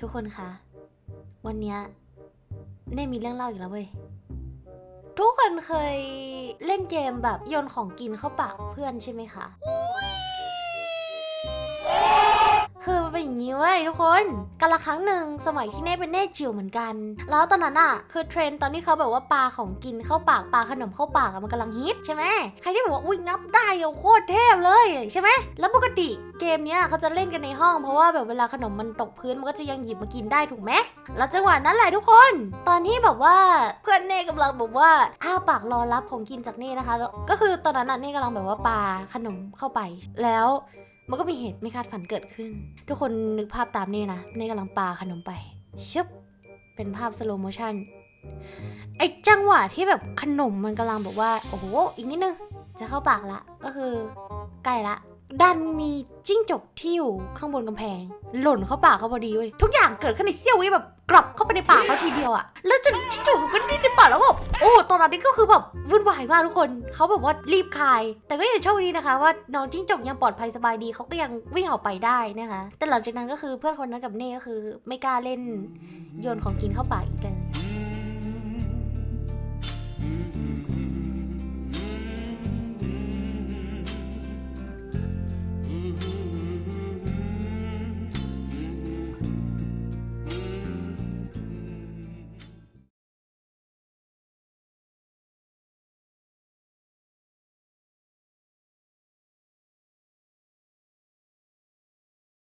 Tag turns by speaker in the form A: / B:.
A: ทุกคนคะ วันนี้เน่มีเรื่องเล่าอีกแล้วเว้ย ทุกคนเคยเล่นเกมแบบโยนของกินเข้าปากเพื่อนใช่ไหมคะ ทุกคนกันละครั้งหนึ่งสมัยที่เน่เป็นเน่จิ๋วเหมือนกัน แล้วตอนนั้นอะคือเทรนตอนที่เขาแบบว่าปลาของกินเข้าปากปลาขนมเข้าปากมันกำลังฮิตใช่ไหมใครที่บอกว่าอุ้ยงับได้อะโคตรเทพเลยใช่ไหมแล้วปกติเกมเนี้ยเขาจะเล่นกันในห้องเพราะว่าแบบเวลาขนมมันตกพื้นมันก็จะยังหยิบมากินได้ถูกไหมแล้วจังหวะนั้นแหละทุกคน ตอนที่แบบว่าเพื่อนเน่กำลังแบบว่าอ้าปากรอรับของกินจากเน่นะคะ ก็คือตอนนั้นน่ะเน่กำลังแบบว่าปลาขนมเข้าไปแล้ว มันก็มีเหตุไม่คาดฝันเกิดขึ้น ทุกคนนึกภาพตามเน่นะเน่กำลังปาขนมไปชึบเป็นภาพสโลโมชั่นไอจังหวะที่แบบขนมมันกำลังแบบว่า โอ้โห อีกนิดนึง จะเข้าปากละ ก็คือใกล้ละดันมีจิ้งจกที่อยู่ข้างบนกำแพง หล่นเข้าปากเขาพอดีเว้ยทุกอย่างเกิดขึ้นในเสี้ยววิแบบกลับเข้าไปในปากเขาทีเดียวอะแล้วจนจิ้งจกก็ดิ้นในปากแล้วแบบโอ้ตอนนั้น นี่ก็คือแบบวุ่นวายมากทุกคนเขาแบบว่ารีบคาย แต่ก็ยังโชคดีนะคะ ว่าน้องจิ้งจกยังปลอดภัยสบายดีเขาก็ยังวิ่งออกไปได้นะคะ แต่หลังจากนั้นก็คือเพื่อนคนนั้นกับเน่ก็คือ ไม่กล้าเล่นโยนของกินเข้าปากอีกเลย